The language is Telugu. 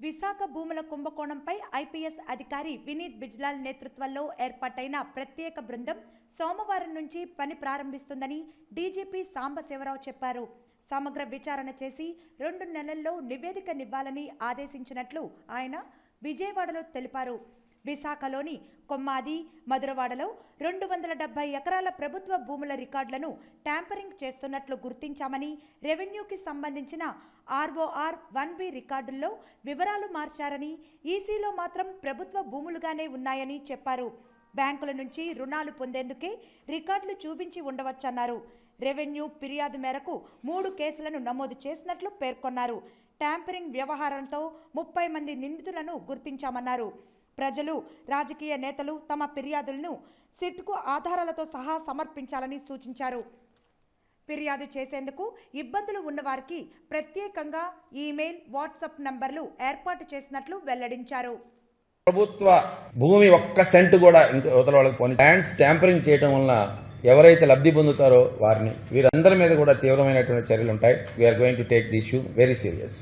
విశాఖ భూముల కుంభకోణంపై ఐపీఎస్ అధికారి వినీత్ బిజ్లాల్ నేతృత్వంలో ఏర్పాటైన ప్రత్యేక బృందం సోమవారం నుంచి పని ప్రారంభిస్తుందని డీజీపీ సాంబశివరావు చెప్పారు. సమగ్ర విచారణ చేసి రెండు నెలల్లో నివేదికనివ్వాలని ఆదేశించినట్లు ఆయన విజయవాడలో తెలిపారు. విశాఖలోని కొమ్మాది మధురవాడలో రెండు వందల డెబ్బై ఎకరాల ప్రభుత్వ భూముల రికార్డులను ట్యాంపరింగ్ చేస్తున్నట్లు గుర్తించామని రెవెన్యూకి సంబంధించిన ఆర్ఓఆర్ వన్ బి రికార్డుల్లో వివరాలు మార్చారని ఈసీలో మాత్రం ప్రభుత్వ భూములుగానే ఉన్నాయని చెప్పారు. బ్యాంకుల నుంచి రుణాలు పొందేందుకే రికార్డులు చూపించి ఉండవచ్చన్నారు. రెవెన్యూ ఫిర్యాదు మేరకు మూడు కేసులను నమోదు చేసినట్లు పేర్కొన్నారు. ట్యాంపరింగ్ వ్యవహారంతో ముప్పై మంది నిందితులను గుర్తించామన్నారు. ప్రజలు రాజకీయ నేతలు తమ ఫిర్యాదులను సిట్కు ఆధారాలతో సహా సమర్పించాలని సూచించారు. ఫిర్యాదు చేసేందుకు ఇబ్బందులు ఉన్నవారికి ప్రత్యేకంగా ఈమెయిల్ వాట్సాప్ నంబర్లు ఏర్పాటు చేసినట్లు వెల్లడించారు. ప్రభుత్వ భూమి ఒక్క సెంట్ కూడా ఇంకా అవతల వాళ్ళకి పోనీ ల్యాండ్స్ ట్యాంపరింగ్ చేయడం వలన ఎవరైతే లబ్ధి పొందుతారో వారిని వీరందరి మీద కూడా తీవ్రమైనటువంటి చర్యలు ఉంటాయి we're going to take the issue very serious